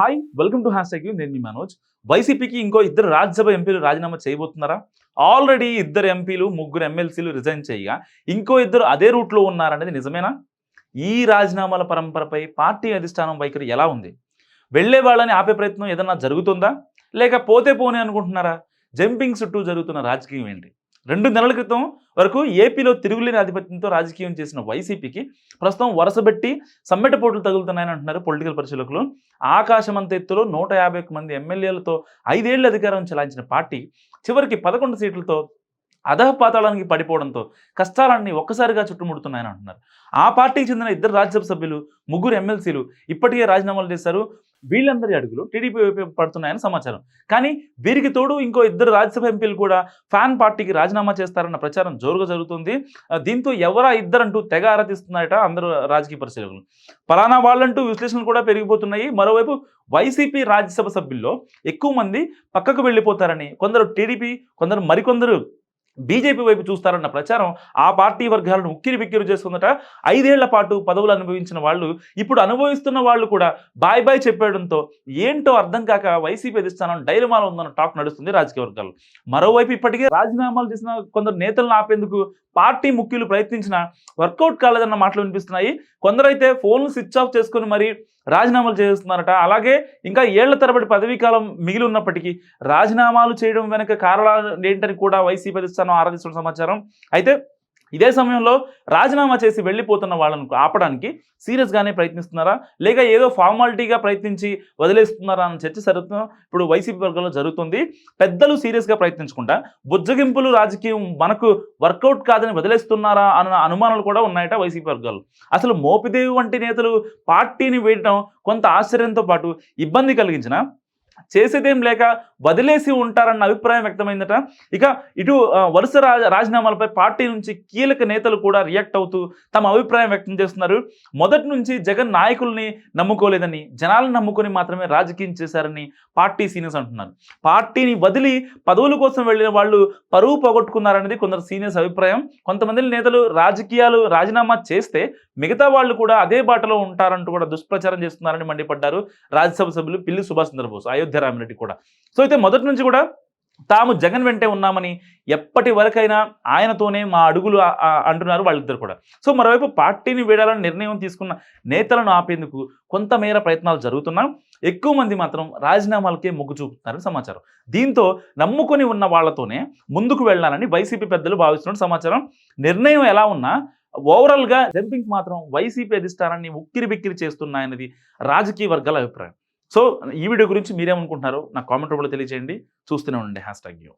Hi welcome to hashtag నేను మీ మనోజ్. వైసీపీకి ఇంకో ఇద్దరు రాజ్యసభ ఎంపీలు రాజీనామా చేయబోతున్నారా? ఆల్రెడీ ఇద్దరు ఎంపీలు ముగ్గురు ఎమ్మెల్సీలు రిజైన్ చేయగా ఇంకో ఇద్దరు అదే రూట్లో ఉన్నారనేది నిజమేనా? ఈ రాజీనామాల పరంపరపై పార్టీ అధిష్టానం వైఖరి ఎలా ఉంది? వెళ్ళే వాళ్ళని ఆపే ప్రయత్నం ఏదన్నా జరుగుతుందా? లేక పోతే పోనే అనుకుంటున్నారా? జంపింగ్ చుట్టూ జరుగుతున్న రాజకీయం ఏంటి? రెండు నెలల క్రితం వరకు ఏపీలో తిరుగులేని ఆధిపత్యంతో రాజకీయం చేసిన వైసీపీకి ప్రస్తుతం వరుసబెట్టి సమ్మెట పోట్లు తగులుతున్నాయని అంటున్నారు పొలిటికల్ పరిశీలకులు. ఆకాశమంత ఎత్తులో నూట యాభై మంది ఎమ్మెల్యేలతో ఐదేళ్ళ అధికారం చెలాయించిన పార్టీ చివరికి పదకొండు సీట్లతో అధపాతాళానికి పడిపోవడంతో కష్టాలన్నీ ఒక్కసారిగా చుట్టుముడుతున్నాయని అంటున్నారు. ఆ పార్టీకి చెందిన ఇద్దరు రాజ్యసభ సభ్యులు ముగ్గురు ఎమ్మెల్సీలు ఇప్పటికే రాజీనామాలు చేశారు. వీళ్ళందరి అడుగులు టీడీపీ వైపు పడుతున్నాయని సమాచారం. కానీ వీరికి తోడు ఇంకో ఇద్దరు రాజ్యసభ ఎంపీలు కూడా ఫ్యాన్ పార్టీకి రాజీనామా చేస్తారన్న ప్రచారం జోరుగా జరుగుతుంది. దీంతో ఎవరా ఇద్దరంటూ తెగ ఆరాధిస్తున్నాయట అందరూ రాజకీయ పరిశీలకులు. పలానా వాళ్ళంటూ విశ్లేషణలు కూడా పెరిగిపోతున్నాయి. మరోవైపు వైసీపీ రాజ్యసభ సభ్యుల్లో ఎక్కువ మంది పక్కకు వెళ్ళిపోతారని కొందరు టీడీపీ కొందరు మరికొందరు బీజేపీ వైపు చూస్తారన్న ప్రచారం ఆ పార్టీ వర్గాలను ఉక్కిరి బిక్కిరి చేస్తుందట. ఐదేళ్ళ పాటు పదవులు అనుభవించిన వాళ్ళు ఇప్పుడు అనుభవిస్తున్న వాళ్ళు కూడా బాయ్ బాయ్ చెప్పేయడంతో ఏంటో అర్థం కాక వైసీపీ అధిష్టానం డైలమాలో ఉందన్న టాక్ నడుస్తుంది రాజకీయ వర్గాలు మరోవైపు ఇప్పటికే రాజీనామాలు చేసిన కొందరు నేతలను ఆపేందుకు పార్టీ ముఖ్యులు ప్రయత్నించిన వర్కౌట్ కాలేదన్న మాటలు వినిపిస్తున్నాయి. కొందరైతే ఫోన్లు స్విచ్ ఆఫ్ చేసుకుని మరి రాజీనామాలు చేస్తున్నారట. అలాగే ఇంకా ఏళ్ళ తరబడి పదవీ కాలం మిగిలి ఉన్నప్పటికీ రాజీనామాలు చేయడం వెనక కారణాలు ఏంటని కూడా వైసీపీ అధిష్టానం ఆరాధిస్తున్న సమాచారం. అయితే ఇదే సమయంలో రాజీనామా చేసి వెళ్ళిపోతున్న వాళ్ళను ఆపడానికి సీరియస్గానే ప్రయత్నిస్తున్నారా? లేక ఏదో ఫార్మాలిటీగా ప్రయత్నించి వదిలేస్తున్నారా అన్న చర్చ జరుగుతున్న ఇప్పుడు వైసీపీ వర్గంలో జరుగుతుంది. పెద్దలు సీరియస్గా ప్రయత్నించకుండా బుజ్జగింపులు రాజకీయం మనకు వర్కౌట్ కాదని వదిలేస్తున్నారా అన్న అనుమానాలు కూడా ఉన్నాయట వైసీపీ వర్గాలు. అసలు మోపిదేవి వంటి నేతలు పార్టీని వేయడం కొంత ఆశ్చర్యంతో పాటు ఇబ్బంది కలిగించిన చేసేదేం లేక వదిలేసి ఉంటారన్న అభిప్రాయం వ్యక్తమైందట. ఇక ఇటు వరుస రాజీనామాలపై పార్టీ నుంచి కీలక నేతలు కూడా రియాక్ట్ అవుతూ తమ అభిప్రాయం వ్యక్తం చేస్తున్నారు. మొదటి నుంచి జగన్ నాయకుల్ని నమ్ముకోలేదని జనాలను నమ్ముకొని మాత్రమే రాజకీయం చేశారని పార్టీ సీనియర్స్ అంటున్నారు. పార్టీని వదిలి పదవుల కోసం వెళ్ళిన వాళ్ళు పరువు పోగొట్టుకున్నారనేది కొందరు సీనియర్స్ అభిప్రాయం. కొంతమంది నేతలు రాజకీయాలు రాజీనామా చేస్తే మిగతా వాళ్ళు కూడా అదే బాటలో ఉంటారంటూ కూడా దుష్ప్రచారం చేస్తున్నారని మండిపడ్డారు రాజ్యసభ సభ్యులు పిల్లి సుభాష్ చంద్రబోస్. అయోధ్య అయోధ్యరామిరెడ్డి కూడా. సో అయితే మొదటి నుంచి కూడా తాము జగన్ వెంటే ఉన్నామని ఎప్పటి వరకైనా ఆయనతోనే మా అడుగులు అంటున్నారు వాళ్ళిద్దరు కూడా. సో మరోవైపు పార్టీని వీడాలని నిర్ణయం తీసుకున్న నేతలను ఆపేందుకు కొంతమేర ప్రయత్నాలు జరుగుతున్నా ఎక్కువ మంది మాత్రం రాజీనామాలకే మొగ్గు చూపుతున్నారని సమాచారం. దీంతో నమ్ముకొని ఉన్న వాళ్ళతోనే ముందుకు వెళ్ళాలని వైసీపీ పెద్దలు భావిస్తున్న సమాచారం. నిర్ణయం ఎలా ఉన్నా ఓవరాల్గా జంపింగ్ మాత్రం వైసీపీ అధిష్టానాన్ని ఉక్కిరి బిక్కిరి చేస్తున్నాయన్నది రాజకీయ వర్గాల అభిప్రాయం. సో ఈ వీడియో గురించి మీరేమనుకుంటున్నారు నాకు కామెంట్ రూపంలో తెలియజేయండి. చూస్తూనే ఉండండి. Hashtag U.